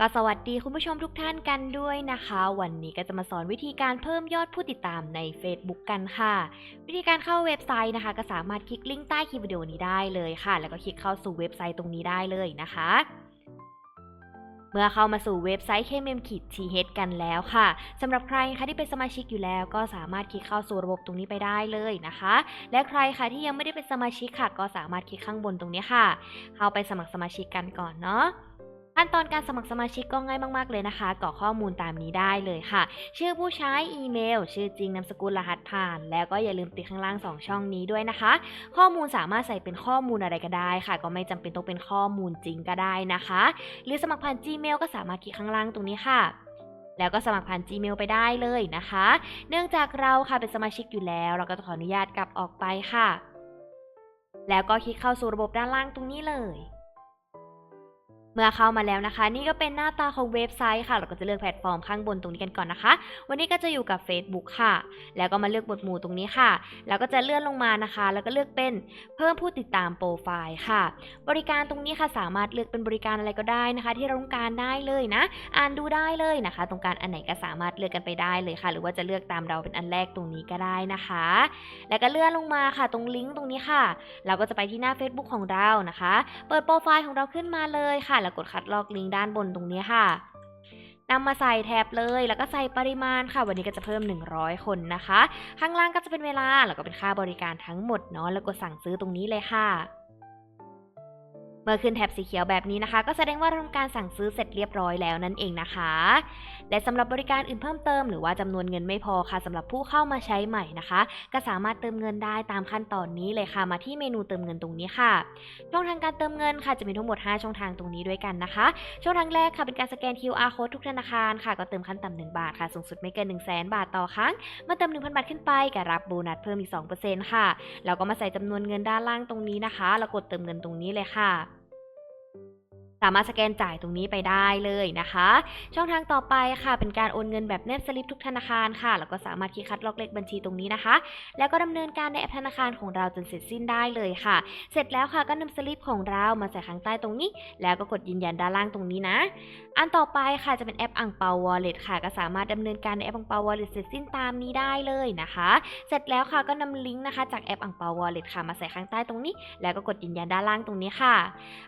ก็สวัสดีคุณผู้ชมทุกท่านกันด้วยนะคะ วันนี้ก็จะมาสอนวิธีการเพิ่มยอดผู้ติดตามใน Facebook กันค่ะ วิธีการเข้าเว็บไซต์นะคะ ก็สามารถคลิกลิงก์ใต้คลิปวิดีโอนี้ได้เลยค่ะ แล้วก็คลิกเข้าสู่เว็บไซต์ตรงนี้ได้เลยนะคะ เมื่อเข้ามาสู่เว็บไซต์ KMM ขีด TH กันแล้วค่ะสำหรับใครคะที่เป็นสมาชิกอยู่แล้ว ก็สามารถคลิกเข้าสู่ระบบตรงนี้ไปได้เลยนะคะ และใครคะที่ยังไม่ได้เป็นสมาชิกค่ะ ก็สามารถคลิกข้างบนตรงนี้ค่ะ เข้าไปสมัครสมาชิกกันก่อนเนาะ ขั้นตอนการสมัครสมาชิกก็ง่ายมาก ๆ เลยนะคะ กรอกข้อมูลตามนี้ได้เลยค่ะ ชื่อผู้ใช้อีเมล ชื่อจริงนามสกุลรหัสผ่าน แล้วก็อย่าลืมติดข้างล่าง 2 ช่องนี้ด้วยนะคะ ข้อมูลสามารถใส่เป็นข้อมูลอะไรก็ได้ค่ะ ก็ไม่จำเป็นต้องเป็นข้อมูลจริงก็ได้นะคะ หรือสมัครผ่าน Gmail ก็สามารถคลิกข้างล่างตรงนี้ค่ะแล้วก็สมัครผ่าน Gmail ไปได้เลยนะคะ เนื่องจากเราค่ะเป็นสมาชิกอยู่แล้ว เราก็จะขออนุญาตกลับออกไปค่ะ แล้วก็คลิกเข้าสู่ระบบด้านล่างตรงนี้เลย มื่อเข้ามาแล้วนะคะ นี่ก็เป็นหน้าตาของเว็บไซต์ค่ะ เราก็จะเลือกแพลตฟอร์มข้างบนตรงนี้กันก่อนนะคะ วันนี้ก็จะอยู่กับ Facebook ค่ะ แล้วก็มาเลือกหมวดหมู่ตรงนี้ค่ะ แล้วก็จะเลื่อนลงมานะคะ แล้วก็เลือกเป็นเพิ่มผู้ติดตามโปรไฟล์ค่ะ บริการตรงนี้ค่ะสามารถเลือกเป็นบริการอะไรก็ได้นะคะ ที่เราต้องการได้เลยนะ อ่านดูได้เลยนะคะ ตรงการอันไหนก็สามารถเลือกกันไปได้เลยค่ะ หรือว่าจะเลือกตามเราเป็นอันแรกตรงนี้ก็ได้นะคะ แล้วก็เลื่อนลงมาค่ะ ตรงลิงก์ตรงนี้ค่ะ เราก็จะไปที่หน้า Facebook ของเรานะคะ เปิดโปรไฟล์ของเราขึ้นมาเลยค่ะแล้วกดคัดลอกลิงก์ด้านบนตรงนี้ค่ะนำมาใส่แท็บเลย แล้วก็ใส่ปริมาณค่ะ วันนี้ก็จะเพิ่ม 100 คนนะคะ ข้างล่างก็จะเป็นเวลา แล้วก็เป็นค่าบริการทั้งหมดเนาะ แล้วกดสั่งซื้อตรงนี้เลยค่ะ มื่อขึ้นแท็บสีเขียวแบบนี้นะคะ ก็แสดงว่าทำการสั่งซื้อเสร็จเรียบร้อยแล้วนั่นเองนะคะ และสำหรับบริการอื่นเพิ่มเติมหรือว่าจำนวนเงินไม่พอค่ะสำหรับผู้เข้ามาใช้ใหม่นะคะ ก็สามารถเติมเงินได้ตามขั้นตอนนี้เลยค่ะ มาที่เมนูเติมเงินตรงนี้ค่ะ ช่องทางการเติมเงินค่ะจะมีทั้งหมด 5 ช่องทางตรงนี้ด้วยกันนะคะ ช่องทางแรกค่ะเป็นการสแกน QR code ทุกธนาคารค่ะ ก็เติมขั้นต่ำ1บาทค่ะ สูงสุดไม่เกิน 1 0 0 0 0แบาทต่อครั้ง เมื่อเติม 1,000 บาทขึ้นไปก็รับโบนัสเพิ่มอีก 2%ค่ะ แล้วก็มาใส่จำนวนเงินด้านล่างตรงนี้นะคะ แล้วกดเติมเงินตรงนี้เลยค่ะ สามารถสแกนจ่ายตรงนี้ไปได้เลยนะคะ ช่องทางต่อไปค่ะ เป็นการโอนเงินแบบแนบสลิปทุกธนาคารค่ะ แล้วก็สามารถคลิกคัดลอกเลขบัญชีตรงนี้นะคะ แล้วก็ดำเนินการในแอปธนาคารของเราจนเสร็จสิ้นได้เลยค่ะ เสร็จแล้วค่ะก็นำสลิปของเรามาใส่ข้างใต้ตรงนี้ แล้วก็กดยืนยันด้านล่างตรงนี้นะ อันต่อไปค่ะจะเป็นแอปอังเปาวอลเล็ตค่ะ ก็สามารถดำเนินการในแอปอังเปาวอลเล็ตเสร็จสิ้นตามนี้ได้เลยนะคะ เสร็จแล้วค่ะก็นำลิงก์นะคะ จากแอปอังเปาวอลเล็ตค่ะมาใส่ข้างใต้ตรงนี้ แล้วก็กดยืนยันด้านล่างตรงนี้ค่ะ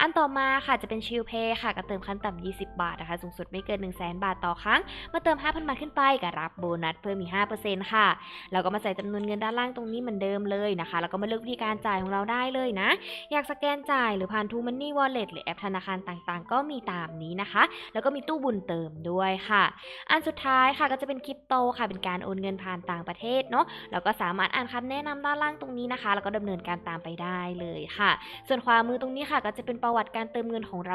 อันต่อมาค่ะจะเป็นชิลเพย์ค่ะก็เติมขั้นต่ำ 20 บาทนะคะ สูงสุดไม่เกิน 1 0 0 0 0แบาทต่อครั้งมื่อเติม 5,000 บาทขึ้นไปก็รับโบนัสเพิ่มอีก 5%ค่ะ แล้วก็มาใส่จำนวนเงินด้านล่างตรงนี้เหมือนเดิมเลยนะคะ แล้วก็มาเลือกวิธีการจ่ายของเราได้เลยนะ อยากสแกนจ่ายหรือผ่าน t ูมันนี่วอลเล็ตหรือแอปธนาคารต่างๆ ก็มีตามนี้นะคะ แล้วก็มีตู้บุญเติมด้วยค่ะ อันสุดท้ายค่ะก็จะเป็นคริปโตค่ะ เป็นการโอนเงินผ่านต่างประเทศเนาะ แล้วก็สามารถอ่านคำแนะนำด้านล่างตรงนี้นะคะ แล้วก็ดำเนินการตามไปได้เลยค่ะ ส่วนขวามือตรงนี้ค่ะ ก็จะเป็นประวัติการเติมเงินของเรา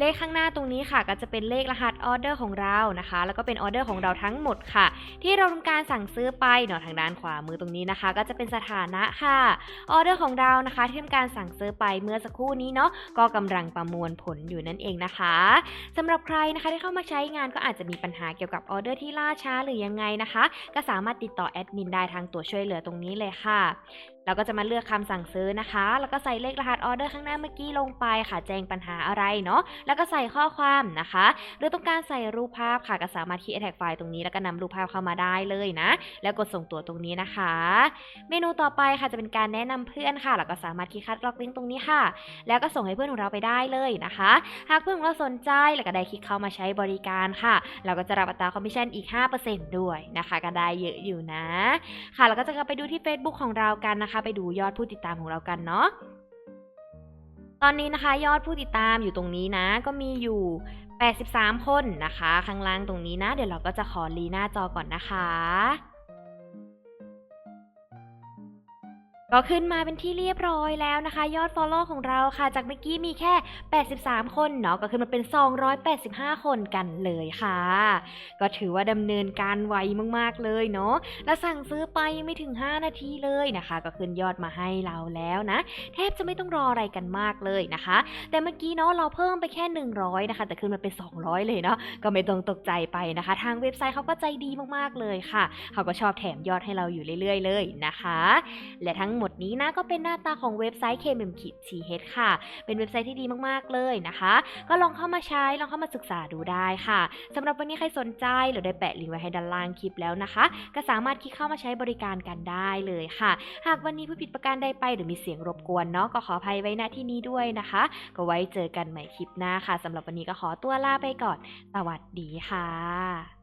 เลขข้างหน้าตรงนี้ค่ะ ก็จะเป็นเลขรหัสออเดอร์ของเรานะคะ แล้วก็เป็นออเดอร์ของเราทั้งหมดค่ะ ที่เราทำการสั่งซื้อไปเนาะทางด้านขวามือตรงนี้นะคะ ก็จะเป็นสถานะค่ะออเดอร์ของเรานะคะที่ทำการสั่งซื้อไปเมื่อสักครู่นี้เนาะก็กำลังประมวลผลอยู่นั่นเองนะคะสำหรับใครนะคะที่เข้ามาใช้งานก็อาจจะมีปัญหาเกี่ยวกับออเดอร์ที่ล่าช้าหรือยังไงนะคะ ก็สามารถติดต่อแอดมินได้ทางตัวช่วยเหลือตรงนี้เลยค่ะเราก็จะมาเลือกคำสั่งซื้อนะคะ แล้วก็ใส่เลขรหัสออเดอร์ข้างหน้าเมื่อกี้ลงไปค่ะ แจ้งปัญหาอะไรเนาะแล้วก็ใส่ข้อความนะคะ หรือต้องการใส่รูปภาพค่ะก็สามารถคลิกแท็กไฟล์ตรงนี้แล้วก็นำรูปภาพเข้ามาได้เลยนะ แล้วกดส่งตัวตรงนี้นะคะ เมนูต่อไปค่ะจะเป็นการแนะนำเพื่อนค่ะแล้วก็สามารถคลิกคัดลอกลิงก์ตรงนี้ค่ะ แล้วก็ส่งให้เพื่อนของเราไปได้เลยนะคะ หากเพื่อนของเราสนใจแล้วก็ได้คลิกเข้ามาใช้บริการค่ะ เราก็จะรับอัตราคอมมิชชั่นอีก 5%ด้วยนะคะก็ได้เยอะอยู่นะ ค่ะแล้วก็จะกลับไปดูที่ Facebook ของเรากันนะคะ ไปดูยอดผู้ติดตามของเรากันเนาะ ตอนนี้นะคะยอดผู้ติดตามอยู่ตรงนี้นะก็มีอยู่ 83 คนนะคะ ข้างล่างตรงนี้นะ เดี๋ยวเราก็จะขอลีหน้าจอก่อนนะคะ ก็ขึ้นมาเป็นที่เรียบร้อยแล้วนะคะ ยอด Follow ของเราค่ะ จากเมื่อกี้มีแค่ 83 คนเนาะก็ขึ้นมาเป็น 285 คนกันเลยค่ะ ก็ถือว่าดำเนินการไวมากๆเลยเนาะและสั่งซื้อไปยังไม่ถึง 5 นาทีเลยนะคะ ก็ขึ้นยอดมาให้เราแล้วนะ แทบจะไม่ต้องรออะไรกันมากเลยนะคะ แต่เมื่อกี้เนาะเราเพิ่มไปแค่ 100 นะคะ แต่ขึ้นมาเป็น 200 เลยเนาะก็ไม่ต้องตกใจไปนะคะ ทางเว็บไซต์เขาก็ใจดีมากๆเลยค่ะเขาก็ชอบแถมยอดให้เราอยู่เรื่อย ๆ เลยนะคะ และทั้งงหมดนี้นะก็เป็นหน้าตาของเว็บไซต์ KMM-TH ค่ะ เป็นเว็บไซต์ที่ดีมากๆเลยนะคะ ก็ลองเข้ามาใช้ลองเข้ามาศึกษาดูได้ค่ะสำหรับวันนี้ใครสนใจเราได้แปะลิงก์ไว้ให้ด้านล่างคลิปแล้วนะคะ ก็สามารถคลิกเข้ามาใช้บริการกันได้เลยค่ะ หากวันนี้ผู้ผิดประการใดไปหรือมีเสียงรบกวนเนาะก็ขออภัยไว้ณที่นี้ด้วยนะคะ ก็ไว้เจอกันใหม่คลิปหน้าค่ะสำหรับวันนี้ก็ขอตัวลาไปก่อน สวัสดีค่ะ